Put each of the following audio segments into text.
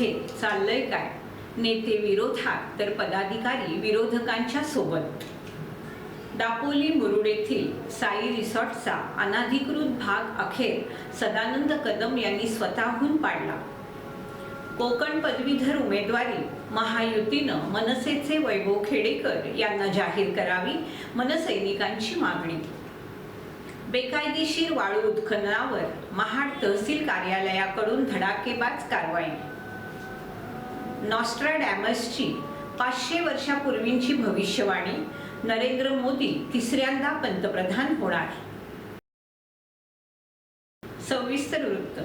काँग्रेसमध्ये चाललंय काय? नेते विरोधात तर पदाधिकारी विरोधकांच्या सोबत. दापोली मुरुड येथील साई रिसॉर्टचा अनाधिकृत भाग अखेर सदानंद कदम यांनी स्वतःहून पाडला. कोकण पदवीधर उमेदवारी महायुतीनं मनसेचे वैभव खेडेकर यांना जाहीर करावी मनसैनिकांची मागणी. बेकायदेशीर वाळू उत्खननावर महाड तहसील कार्यालयाकडून धडाकेबाज कारवाई. नॉस्ट्राडॅमसची पाचशे वर्षापूर्वींची भविष्यवाणी नरेंद्र मोदी तिसऱ्यांदा पंतप्रधान होणार. सविस्तर वृत्त.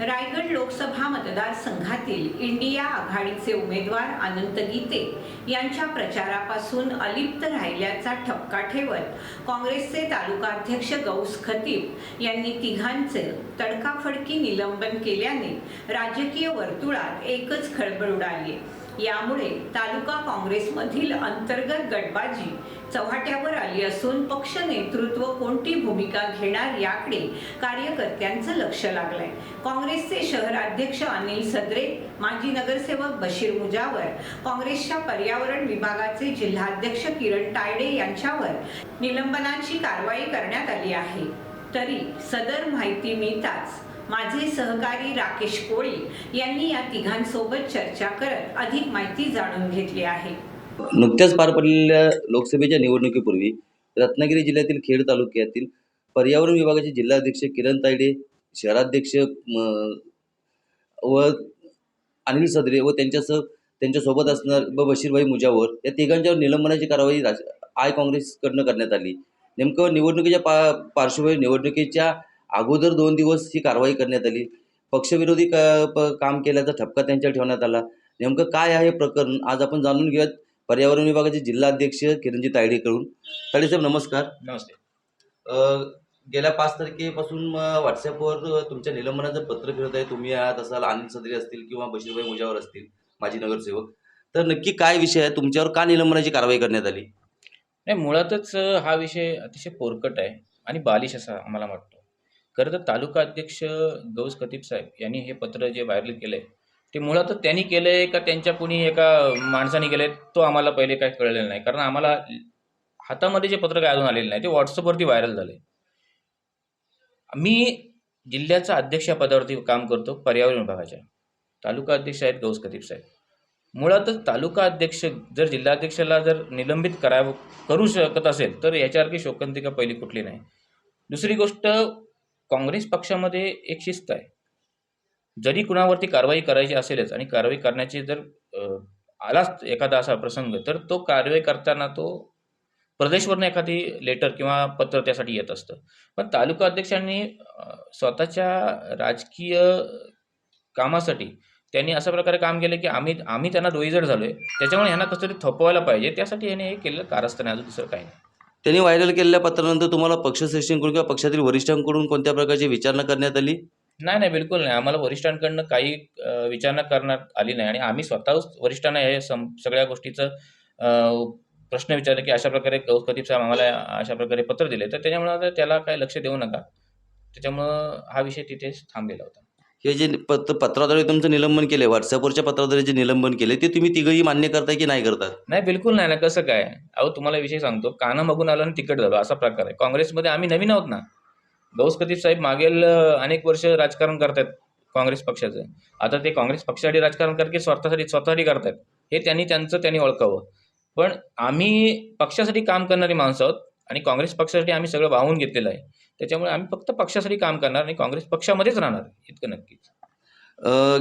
रायगड लोकसभा मतदारसंघातील इंडिया आघाडीचे उमेदवार अनंत गीते यांच्या प्रचारापासून अलिप्त राहिल्याचा ठपका ठेवत काँग्रेसचे तालुकाध्यक्ष गौस खतीब यांनी तिघांचे तडकाफडकी निलंबन केल्याने राजकीय वर्तुळात एकच खळबळ उडाली. यामुळे तालुका काँग्रेसमधील अंतर्गत गटबाजी चव्हाट्यावर आली असून पक्ष नेतृत्व कोणती भूमिका घेणार याकडे कार्यकर्त्यांचं लक्ष लागलंय. काँग्रेसचे शहराध्यक्ष अनिल सदरे माजी नगरसेवक बशीर मुजावर काँग्रेसच्या पर्यावरण विभागाचे जिल्हाध्यक्ष किरण तायडे यांच्यावर निलंबनाची कारवाई करण्यात आली आहे. तरी सदर माहिती मिळताच माझे सहकारी राकेश कोळी यांनी या तिघांसोबत चर्चा करत अधिक माहिती जाणून घेतली आहे. नुकत्याच पार पडलेल्या लोकसभेच्या निवडणुकीपूर्वी रत्नागिरी जिल्ह्यातील खेड तालुक्यातील पर्यावरण विभागाचे जिल्हाध्यक्ष किरण तायडे शहराध्यक्ष व अनिल सदरे व त्यांच्यासह त्यांच्यासोबत असणार व बशीरभाई मुजावर या तिघांच्यावर निलंबनाची कारवाई राज आय काँग्रेसकडनं करण्यात आली. नेमकं निवडणुकीच्या पा पार्श्वभूमी निवडणुकीच्या अगोदर दोन दिवस ही कारवाई करण्यात आली. पक्षविरोधी क प काम केल्याचा ठपका त्यांच्यावर ठेवण्यात आला. नेमकं काय आहे हे प्रकरण आज आपण जाणून घेऊयात. पर्यावरण विभागाचे जिल्हाध्यक्ष किरणजी तायडेकडून तायडे साहेब नमस्कार. नमस्ते. गेल्या पाच तारखेपासून व्हॉट्सअपवर तुमच्या निलंबनाचं पत्र फिरत आहे. तुम्ही आहात असाल अनिल सदरे असतील किंवा बशीरभाई मुजावर असतील माजी नगरसेवक. तर नक्की काय विषय आहे? तुमच्यावर का निलंबनाची कारवाई करण्यात आली? नाही मुळातच हा विषय अतिशय पोरकट आहे आणि बालिश असा आम्हाला वाटतो. खरं तर तालुका अध्यक्ष गौस खतीब साहेब यांनी हे पत्र जे व्हायरल केलं आहे ते मुळात त्यांनी केलं आहे का त्यांच्या कुणी एका माणसाने केलं आहे तो आम्हाला पहिले काय कळलेलं नाही. कारण आम्हाला हातामध्ये जे पत्र काय अजून आलेलं नाही ते व्हॉट्सअपवरती व्हायरल झाले मी जिल्ह्याचा अध्यक्ष या पदावरती काम करतो पर्यावरण विभागाच्या. तालुका अध्यक्ष आहेत गौस खतीब साहेब. मुळातच तालुका अध्यक्ष जर जिल्हाध्यक्षाला जर निलंबित करावं करू शकत असेल तर याच्यासारखी शोकांतिका पहिली कुठली नाही. दुसरी गोष्ट काँग्रेस पक्षामध्ये एक शिस्त आहे. जरी कुणावरती कारवाई करायची असेलच आणि कारवाई करण्याची जर आलाच एखादा असा प्रसंग तर तो कारवाई करताना तो प्रदेशवरनं एखादी लेटर किंवा पत्र त्यासाठी येत असतं. पण तालुका अध्यक्षांनी स्वतःच्या राजकीय कामासाठी त्यांनी अशा प्रकारे काम केलं की आम्ही आम्ही त्यांना डोईजड झालो आहे त्याच्यामुळे ह्यांना कसं तरी थोपवायला पाहिजे. त्यासाठी ह्याने हे केलेलं कारस्थान अजून दुसरं काही नाही. त्यांनी व्हायरल केलेल्या पत्रानंतर तुम्हाला पक्षश्रेष्ठींकडून किंवा पक्षातील वरिष्ठांकडून कोणत्या प्रकारची विचारणा करण्यात आली? नाही नाही बिलकुल नाही. आम्हाला वरिष्ठांकडनं काही विचारणा करण्यात आली नाही. आणि आम्ही स्वतःच वरिष्ठांना हे सम सगळ्या गोष्टीचं प्रश्न विचारले की अशा प्रकारे गौस साहेब आम्हाला अशा प्रकारे पत्र दिले. तर त्याच्यामुळे त्याला काही लक्ष देऊ नका. त्याच्यामुळं हा विषय तिथेच थांबलेला होता. हे जे पत्र पत्राद्वारे तुमचं निलंबन केले व्हॉट्सअपवरच्या पत्राद्वारे जे निलंबन केले ते तुम्ही तिघंही मान्य करताय की नाही करतात नाही बिलकुल नाही ना. कसं काय? अहो तुम्हाला विषय सांगतो. कानं मागून आलं आणि तिकट झालो. असा प्रकार आहे. काँग्रेसमध्ये आम्ही नवीन आहोत ना. गौस खतीब साहेब मागील अनेक वर्ष राजकारण करतायत काँग्रेस पक्षाचं. आता ते काँग्रेस पक्षासाठी राजकारण करत की स्वतःसाठी स्वतःसाठी करतायत? हे त्यांनी त्यांचं त्यांनी ओळखावं. पण आम्ही पक्षासाठी काम करणारी माणसं आहोत. आणि काँग्रेस पक्षासाठी आम्ही सगळं वाहून घेतलेलं आहे. त्याच्यामुळे आम्ही फक्त पक्षासाठी काम करणार आणि काँग्रेस पक्षामध्येच राहणार इतकं नक्कीच.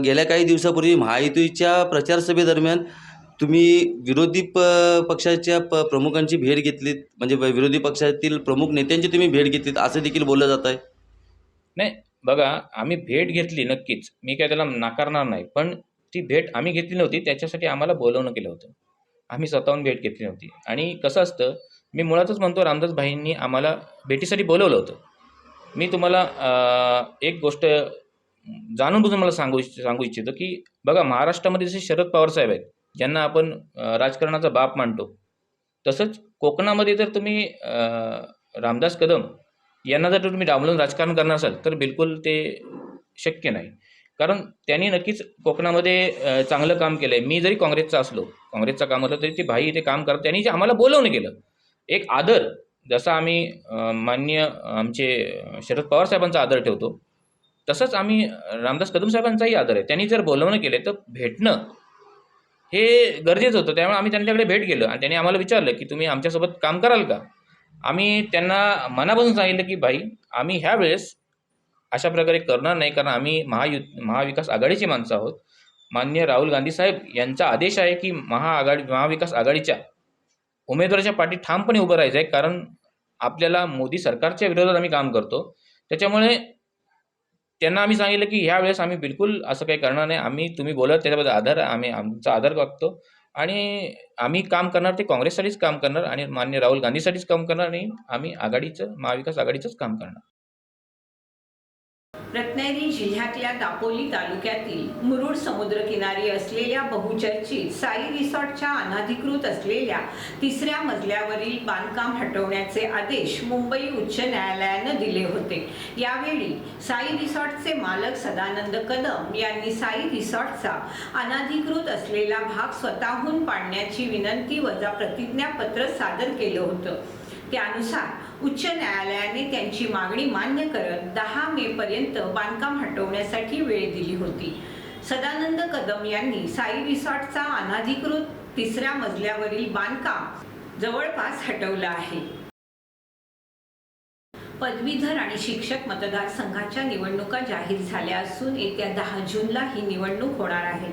गेल्या काही दिवसापूर्वी महायुतीच्या प्रचार सभेदरम्यान तुम्ही विरोधी प पक्षाच्या प प्रमुखांची भेट घेतलीत म्हणजे विरोधी पक्षातील प्रमुख नेत्यांची तुम्ही भेट घेतलीत असं देखील बोललं जात आहे. नाही बघा आम्ही भेट घेतली नक्कीच. मी काय त्याला नाकारणार नाही पण ती भेट आम्ही घेतली नव्हती त्याच्यासाठी आम्हाला बोलवणं केलं होतं. आम्ही स्वतःहून भेट घेतली नव्हती. आणि कसं असतं मी मुळातच म्हणतो रामदास भाईंनी आम्हाला भेटीसाठी बोलवलं होतं. मी तुम्हाला एक गोष्ट जाणून बुजून मला सांगू इच्छ- सांगू इच्छितो की बघा महाराष्ट्रामध्ये जसे शरद पवार साहेब आहेत ज्यांना आपण राजकारणाचा बाप मानतो तसंच कोकणामध्ये जर तुम्ही रामदास कदम यांना जर तुम्ही डावलून राजकारण करणार असाल तर बिलकुल ते शक्य नाही. कारण त्यांनी नक्कीच कोकणामध्ये चांगलं काम केलं आहे मी जरी काँग्रेसचा असलो काँग्रेसचा काम असलं तरी ते भाई इथे काम करत त्यांनी जे आम्हाला बोलवणं केलं एक आदर जसा आम्ही मान्य आमचे शरद पवार साहेबांचा आदर ठेवतो तसंच आम्ही रामदास कदम साहेबांचाही आदर आहे. त्यांनी जर बोलवणं केलं तर भेटणं हे गरजेचं होतं. त्यामुळे आम्ही त्यांच्याकडे भेट गेलो आणि त्यांनी आम्हाला विचारलं की तुम्ही आमच्यासोबत काम कराल का? आम्ही त्यांना मनापासून सांगितलं की भाई आम्ही ह्या वेळेस अशा प्रकारे करणार नाही कारण आम्ही महायु महाविकास आघाडीची माणसं आहोत. माननीय राहुल गांधी साहेब यांचा आदेश आहे की महाआघाडी महाविकास आघाडीच्या उमेदवाराच्या पाठी ठामपणे उभं राहायचं आहे कारण आपल्याला मोदी सरकारच्या विरोधात आम्ही काम करतो. त्याच्यामुळे त्यांना आम्ही सांगितलं की ह्या वेळेस आम्ही बिलकुल असं काही करणार नाही. आम्ही तुम्ही बोलत त्याच्याबद्दल आधार आम्ही आमचा आधार वागतो आणि आम्ही काम करणार ते काँग्रेससाठीच काम करणार आणि मान्य राहुल गांधीसाठीच काम करणार आणि आम्ही आघाडीचं महाविकास आघाडीचंच काम करणार. रत्नागिरी जिल्ह्यातल्या दापोली तालुक्यातील मुरुड समुद्रकिनारी असलेल्या बहुचर्चित साई रिसॉर्टच्या अनाधिकृत असलेल्या तिसऱ्या मजल्यावरील बांधकाम हटवण्याचे आदेश मुंबई उच्च न्यायालयानं दिले होते. यावेळी साई रिसॉर्टचे मालक सदानंद कदम यांनी साई रिसॉर्टचा अनाधिकृत असलेला भाग स्वतःहून पाडण्याची विनंती वजा प्रतिज्ञापत्र सादर केलं होतं. त्यानुसार उच्च न्यायालयाने त्यांची मागणी मान्य करत दहा मे पर्यंत बांधकाम हटवण्यासाठी वेळ दिली होती. सदानंद कदम यांनी साई रिसॉर्टचा अनाधिकृत तिसऱ्या मजल्यावरील बांधकाम जवळपास हटवलं आहे. पदवीधर आणि शिक्षक मतदारसंघाच्या निवडणुका जाहीर झाल्या असून येत्या दहा जूनला ही निवडणूक होणार आहे.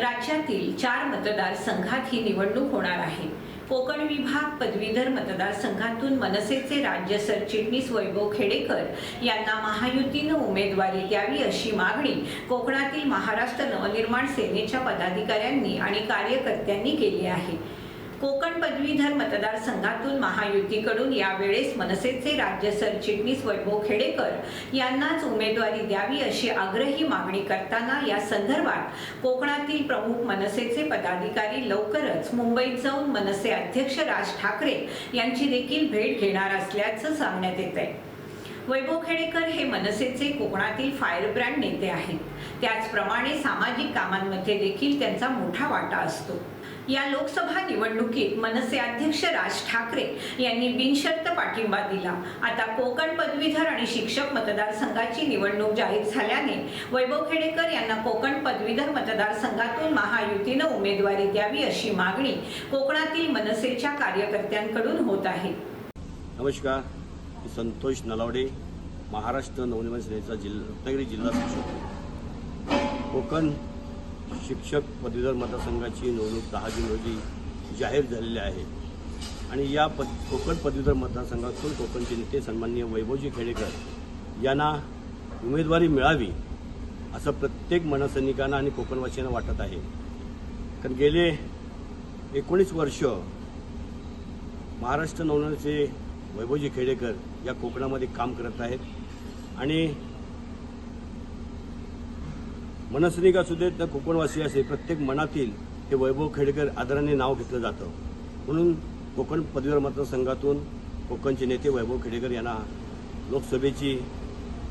राज्यातील चार मतदारसंघात ही निवडणूक होणार आहे. कोकण विभाग पदवीधर मतदारसंघातून मनसेचे राज्य सरचिटणीस वैभव खेडेकर यांना महायुतीनं उमेदवारी द्यावी अशी मागणी कोकणातील महाराष्ट्र नवनिर्माण सेनेच्या पदाधिकाऱ्यांनी आणि कार्यकर्त्यांनी केली आहे. कोकण पदवीधर मतदारसंघातून महायुतीकडून यावेळेस मनसेचे राज्य सरचिटणीस वैभव खेडेकर यांनाच उमेदवारी द्यावी अशी आग्रही मागणी करताना या संदर्भात कोकणातील प्रमुख मनसेचे पदाधिकारी लवकरच मुंबईत जाऊन मनसे अध्यक्ष राज ठाकरे यांची देखील भेट घेणार असल्याचं सांगण्यात येत आहे वैभव खेडेकर हे मनसेचे कोकणातील फायर ब्रँड नेते आहेत. त्याचप्रमाणे सामाजिक कामांमध्ये देखील त्यांचा मोठा वाटा असतो. या लोकसभा निवडणुकीत मनसे अध्यक्ष राज ठाकरे यांनी बिनशर्त पाठिंबा दिला. आता कोकण पदवीधर आणि शिक्षक मतदारसंघाची निवडणूक जाहीर झाल्याने वैभव खेडेकर यांना कोकण पदवीधर मतदारसंघातून महायुतीनं उमेदवारी द्यावी अशी मागणी कोकणातील मनसेच्या कार्यकर्त्यांकडून होत आहे. नमस्कार मी संतोष नलावडे महाराष्ट्र नवनिर्माण सेनेचा जिल्हा रत्नागिरी जिल्हा शिक्षक कोकण शिक्षक पदवीधर मतदारसंघाची निवडणूक दहा जून रोजी जाहीर झालेली आहे. आणि या पद कोकण पदवीधर मतदारसंघातून कोकणचे नेते सन्माननीय वैभवजी खेडेकर यांना उमेदवारी मिळावी असं प्रत्येक मनसैनिकांना आणि कोकणवासियांना वाटत आहे. कारण गेले एकोणीस वर्ष महाराष्ट्र नवनिर्माणचे वैभवजी खेडेकर या कोकणामध्ये काम करत आहेत. आणि मनसैनिक असू देत तर कोकणवासी असे प्रत्येक मनातील हे वैभव खेडेकर आदराने नाव घेतलं जातं. म्हणून कोकण पदवीधर मतदारसंघातून कोकणचे नेते वैभव खेडेकर यांना लोकसभेची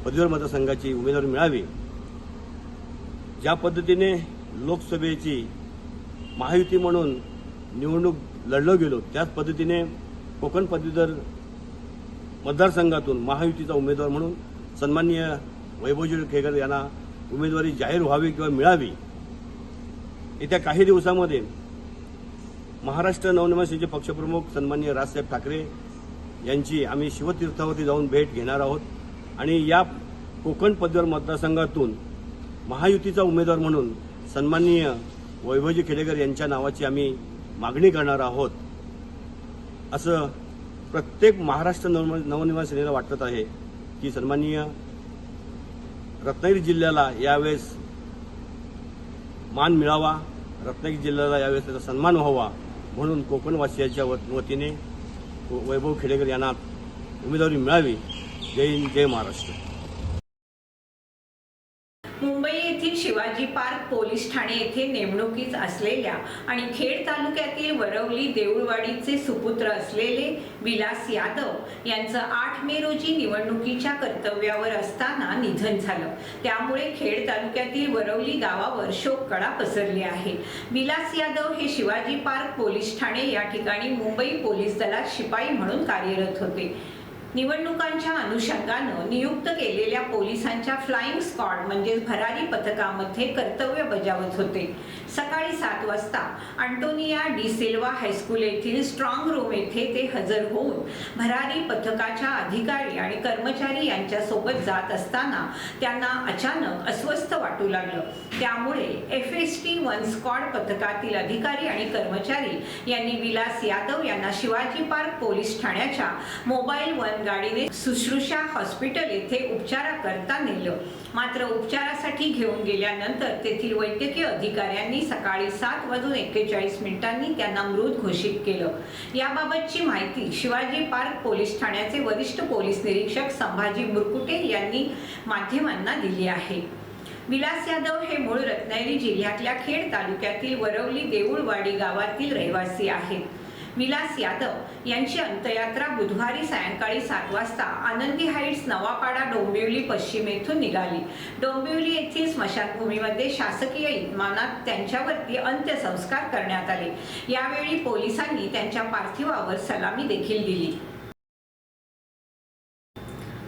पदवीधर मतदारसंघाची उमेदवारी मिळावी. ज्या पद्धतीने लोकसभेची महायुती म्हणून निवडणूक लढलं गेलो त्याच पद्धतीने कोकण पदवीधर मतदारसंघातून महायुतीचा उमेदवार म्हणून सन्माननीय वैभवजी खेगर यांना उमेदवारी जाहीर व्हावी किंवा मिळावी येत्या काही दिवसामध्ये महाराष्ट्र नवनिर्माण पक्षप्रमुख सन्माननीय राजसाहेब ठाकरे यांची आम्ही शिवतीर्थावरती जाऊन भेट घेणार आहोत. आणि या कोकण पदवीधर मतदारसंघातून महायुतीचा उमेदवार म्हणून सन्माननीय वैभवजी खेडेकर यांच्या नावाची आम्ही मागणी करणार आहोत. असं प्रत्येक महाराष्ट्र नव नवनिर्माण सेनेला वाटत आहे की सन्माननीय रत्नागिरी जिल्ह्याला यावेळेस मान मिळावा रत्नागिरी जिल्ह्याला यावेळेस त्याचा सन्मान व्हावा म्हणून कोकणवासियाच्या वतीने वैभव खेडेकर यांना उमेदवारी मिळावी. जय हिंद जय महाराष्ट्र मुंबई येथील शिवाजी पार्क पोलीस ठाणे येथे नेमणुकीस असलेल्या आणि खेड तालुक्यातील वरवली देऊळवाडीचे सुपुत्र असलेले विलास यादव यांचं आठ मे रोजी निवडणुकीच्या कर्तव्यावर असताना निधन झालं. त्यामुळे खेड तालुक्यातील वरवली गावावर शोककळा पसरली आहे. विलास यादव हे शिवाजी पार्क पोलीस ठाणे या ठिकाणी मुंबई पोलीस दलात शिपाई म्हणून कार्यरत होते. निवडणुकांच्या अनुषंगानं नियुक्त केलेल्या पोलिसांच्या फ्लाईंग स्क्वॉड म्हणजेच भरारी पथकामध्ये कर्तव्य बजावत होते. सकाळी सात वाजता Antonia De Silva high school येथील स्ट्रॉंग रूम येथे ते हजर होऊन भरारी पथकाच्या अधिकारी आणि कर्मचारी यांच्यासोबत जात असताना त्यांना अचानक अस्वस्थ वाटू लागलं. त्यामुळे F S T one squad पथकातील अधिकारी आणि कर्मचारी यांनी विलास यादव यांना शिवाजी पार्क पोलीस ठाण्याच्या मोबाईल वन गाडीने सुश्रुषा हॉस्पिटल येथे उपचाराकरता नेलं. मात्र उपचारासाठी घेऊन गेल्यानंतर तेथील वैद्यकीय अधिकाऱ्यांनी सकाळी सात वाजून एक्केचाळीस मिनिटांनी त्यांना मृत घोषित केलं. याबाबतची माहिती शिवाजी पार्क पोलीस ठाण्याचे वरिष्ठ पोलीस निरीक्षक संभाजी मुरकुटे यांनी माध्यमांना दिली आहे. विलास यादव हे मूळ रत्नागिरी जिल्ह्यातल्या खेड तालुक्यातील वरवली देऊळवाडी गावातील रहिवासी आहेत. विलास यादव यांची अंत्ययात्रा बुधवारी सायंकाळी सात वाजता आनंदी हाईट्स नवापाडा डोंबिवली पश्चिम येथून निघाली. डोंबिवली येथील स्मशानभूमीमध्ये शासकीय इतमानात त्यांच्यावरती अंत्यसंस्कार करण्यात आले. यावेळी पोलिसांनी त्यांच्या पार्थिवावर सलामी देखील दिली.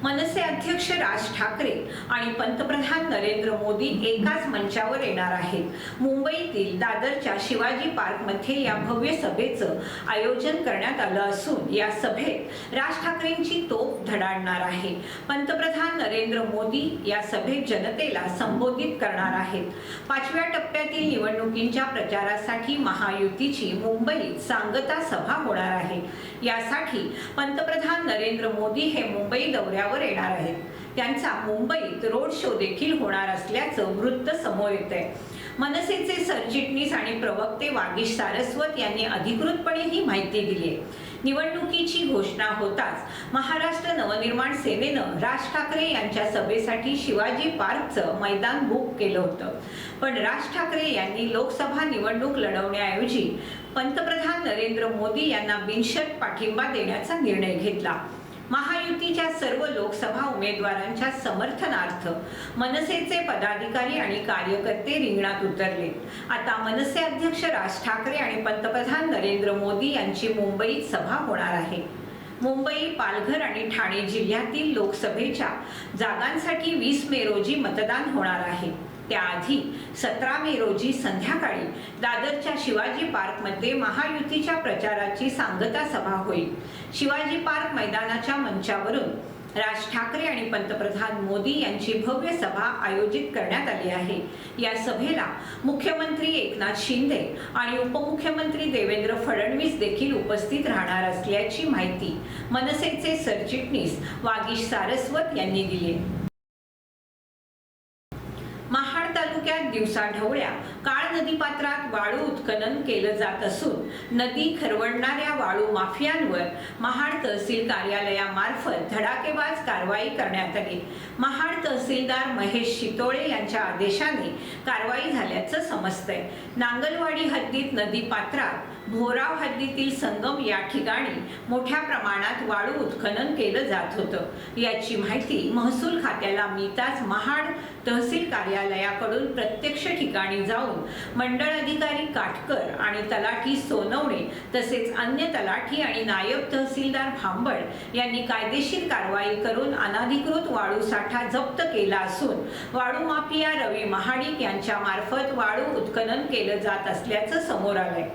मनसे अध्यक्ष राज ठाकरे आणि पंतप्रधान नरेंद्र मोदी एकाच मंचावर येणार आहेत. मुंबईतील दादरच्या शिवाजी पार्कमध्ये या भव्य सभेचं आयोजन करण्यात आलं असून या सभेत राज ठाकरेंची तोफ धडाडणार आहे. पंतप्रधान नरेंद्र मोदी या सभेत जनतेला संबोधित करणार आहेत. पाचव्या टप्प्यातील निवडणुकींच्या प्रचारासाठी महायुतीची मुंबईत सांगता सभा होणार आहे. यासाठी पंतप्रधान नरेंद्र मोदी हे मुंबई दौऱ्यावर येणार आहेत त्यांचा मुंबईत रोड शो देखील होणार असल्याचं वृत्त समोर येत आहे मनसेचे सरचिटणीस आणि प्रवक्ते वागीश सारस्वत यांनी अधिकृतपणे ही माहिती दिली आहे निवडणुकीची घोषणा होताच महाराष्ट्र नवनिर्माण सेनेनं राज ठाकरे यांच्या सभेसाठी शिवाजी पार्कचं मैदान बुक केलं होतं. पण राज ठाकरे यांनी लोकसभा निवडणूक लढवण्याऐवजी पंतप्रधान नरेंद्र मोदी यांना बिनशर्त पाठिंबा देण्याचा निर्णय घेतला. महायुतीच्या सर्व लोकसभा उमेदवारांच्या समर्थनार्थ मनसेचे पदाधिकारी आणि कार्यकर्ते रिंगणात उतरले. आता मनसे अध्यक्ष राज ठाकरे आणि पंतप्रधान नरेंद्र मोदी यांची मुंबईत सभा होणार आहे. मुंबई पालघर आणि ठाणे जिल्ह्यातील लोकसभेच्या जागांसाठी वीस मे रोजी मतदान होणार आहे. त्याआधी सतरा मे रोजी संध्याकाळी दादरच्या शिवाजी पार्कमध्ये महायुतीच्या प्रचाराची सांगता सभा होईल. शिवाजी पार्क मैदानाच्या मंचावरून राज ठाकरे आणि पंतप्रधान मोदी यांची भव्य सभा आयोजित करण्यात आली आहे. या सभेला मुख्यमंत्री एकनाथ शिंदे आणि उपमुख्यमंत्री देवेंद्र फडणवीस देखील उपस्थित राहणार असल्याची माहिती मनसेचे सरचिटणीस वागीश सारस्वत यांनी दिली आहे महाड तालुक्यात दिवसाढवळ्या काळ नदीपात्रात वाळू उत्खनन केलं जात असून नदी खरवडणाऱ्या वाळू माफियांवर महाड तहसील कार्यालयामार्फत धडाकेबाज कारवाई करण्यात आली. महाड तहसीलदार महेश शितोळे यांच्या आदेशाने कारवाई झाल्याचं समजतंय. नांगलवाडी हद्दीत नदीपात्रात भोराव हद्दीतील संगम या ठिकाणी मोठ्या प्रमाणात वाळू उत्खनन केलं जात होतं. याची माहिती महसूल खात्याला मिळताच महाड तहसील कार्यालयाकडून प्रत्यक्ष ठिकाणी जाऊन मंडळ अधिकारी काटकर आणि तलाठी सोनवणे तसेच अन्य तलाठी आणि नायब तहसीलदार भांबड यांनी कायदेशीर कारवाई करून अनाधिकृत वाळू साठा जप्त केला असून वाळू माफिया रवी महाडिक यांच्या मार्फत वाळू उत्खनन केलं जात असल्याचं समोर आलंय.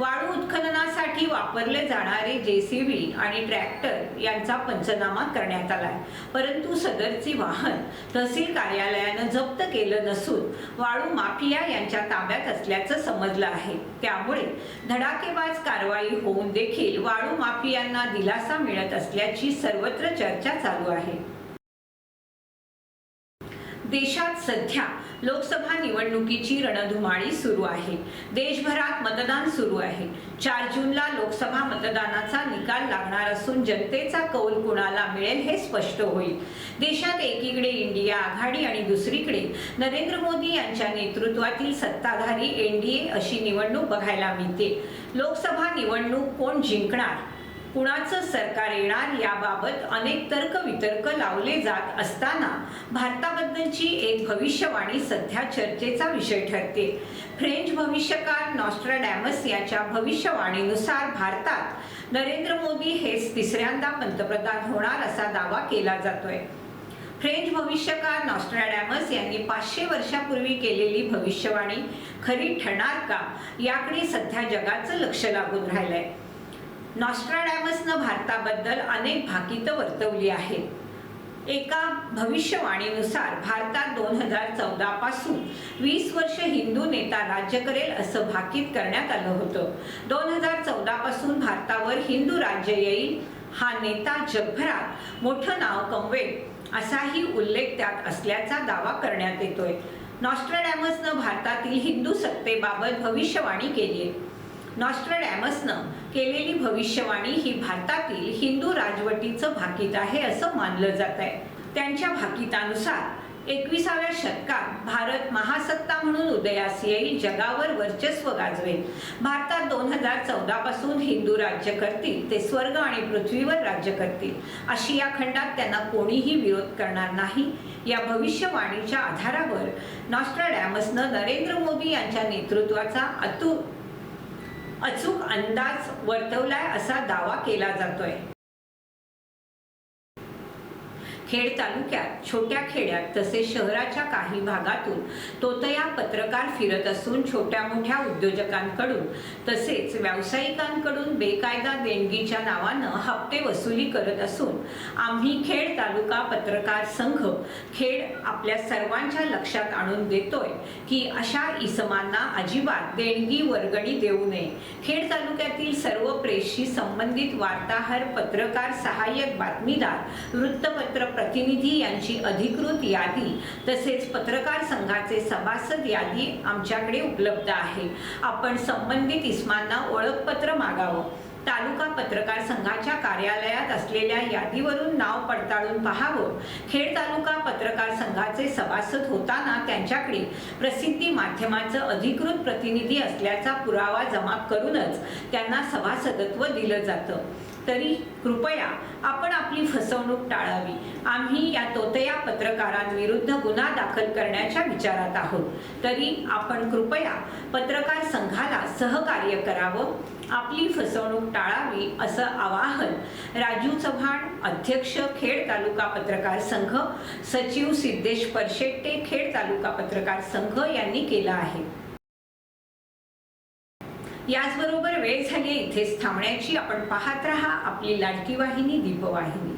वाळू उत्खननासाठी वापरले जाणारे जेसीबी आणि ट्रॅक्टर यांचा पंचनामा करण्यात आलाय. परंतु सदरचे वाहन तहसील कार्यालयानं जप्त केलं नसून वाळू माफिया यांच्या ताब्यात असल्याचं समजलं आहे. त्यामुळे धडाकेबाज कारवाई होऊन देखील वाळू माफियांना दिलासा मिळत असल्याची सर्वत्र चर्चा चालू आहे. देशात सध्या लोकसभा निवडणुकीची रणधुमाळी सुरू आहे. देशभरात मतदान सुरू आहे. चार जूनला लोकसभा मतदानाचा निकाल लागणार असून जनतेचा कौल कुणाला मिळेल हे स्पष्ट होईल. देशात एकीकडे इंडिया आघाडी आणि दुसरीकडे नरेंद्र मोदी यांच्या नेतृत्वातील सत्ताधारी एनडीए अशी निवडणूक बघायला मिळते. लोकसभा निवडणूक कोण जिंकणार? कुणाचं सरकार येणार याबाबत अनेक तर्क वितर्क लावले जात असताना भारताबद्दलची एक भविष्यवाणी सध्या चर्चेचा विषय ठरते. फ्रेंच भविष्यकार नॉस्ट्राडॅमस याच्या भविष्यवाणीनुसार भारतात नरेंद्र मोदी हेच तिसऱ्यांदा पंतप्रधान होणार असा दावा केला जातोय. फ्रेंच भविष्यकार नॉस्ट्राडॅमस यांनी पाचशे वर्षापूर्वी केलेली भविष्यवाणी खरी ठरणार का याकडे सध्या जगाचं लक्ष लागून राहिलंय. नॉस्ट्राडॅमसनं भारताबद्दल अनेक भाकितं वर्तवली आहेत. एका भविष्यवाणीनुसार भारतात दोन हजार चौदा पासून वीस वर्ष हिंदू नेता राज्य करेल असं भाकीत करण्यात आलं होतं. दोन हजार चौदा पासून भारतावर हिंदू राज्य येईल हा नेता जगभरात मोठं नाव कमवेल असाही उल्लेख त्यात असल्याचा दावा करण्यात येतोय. नॉस्ट्राडॅमसनं भारतातील हिंदू सत्तेबाबत भविष्यवाणी केली आहे. नॉस्ट्रडॅमसनं केलेली भविष्यवाणी ही भारतातील हिंदू राजवटीचं भाकीत आहे असं मानलं जात आहे. त्यांच्या भाकितानुसार एकविसाव्या शतकात भारत महासत्ता म्हणून उदयास येईल जगावर वर्चस्व गाजवेल. भारतात दोन हजार चौदा पासून हिंदू राज्य करतील ते स्वर्ग आणि पृथ्वीवर राज्य करतील. आशिया खंडात त्यांना कोणीही विरोध करणार नाही. या भविष्यवाणीच्या आधारावर नॉस्ट्राडॅमसनं नरेंद्र मोदी यांच्या नेतृत्वाचा अतु अचूक अंदाज वर्तवलाय असा दावा केला जातोय. खेड तालुक्यात छोट्या खेड्यात तसेच शहराच्या काही भागातून तोतया पत्रकार फिरत असून छोट्या मोठ्या उद्योजकांकडून तसेच व्यावसायिकांकडून बेकायदा देणगीच्या नावानं हप्ते वसुली करत असून आम्ही खेड तालुका पत्रकार संघ खेड आपल्या सर्वांच्या लक्षात आणून देतोय की अशा इसमांना अजिबात देणगी वर्गणी देऊ नये. खेड तालुक्यातील सर्व प्रेसशी संबंधित वार्ताहर पत्रकार सहाय्यक बातमीदार वृत्तपत्र प्रतिनिधी यांची अधिकृत यादी तसेच पत्रकार संघाचे सभासद यादी आमच्याकडे उपलब्ध आहे. आपण संबंधित इस्मांना ओळखपत्र मागावं. तालुका पत्रकार संघाच्या कार्यालयात असलेल्या यादीवरून नाव पडताळून पाहावं. खेड तालुका पत्रकार संघाचे सभासद होताना त्यांच्याकडे प्रसिद्धी माध्यमाचं अधिकृत प्रतिनिधी असल्याचा पुरावा जमा करूनच त्यांना सभासदत्व दिलं जातं. तरी कृपया आपण आपली फसवणूक टाळावी. आम्ही या तोतया पत्रकारांविरुद्ध गुन्हा दाखल करण्याच्या विचारात आहोत. तरी आपण कृपया पत्रकार संघाला सहकार्य करावं. आपली फसवणूक टाळावी असं आवाहन राजू चव्हाण अध्यक्ष खेड तालुका पत्रकार संघ सचिव सिद्धेश परशेट्टे खेड तालुका पत्रकार संघ यांनी केलं आहे. याचबरोबर वेळ झाली इथेच थांबण्याची. आपण पाहत रहा आपली लाडकी वाहिनी दीपवाहिनी.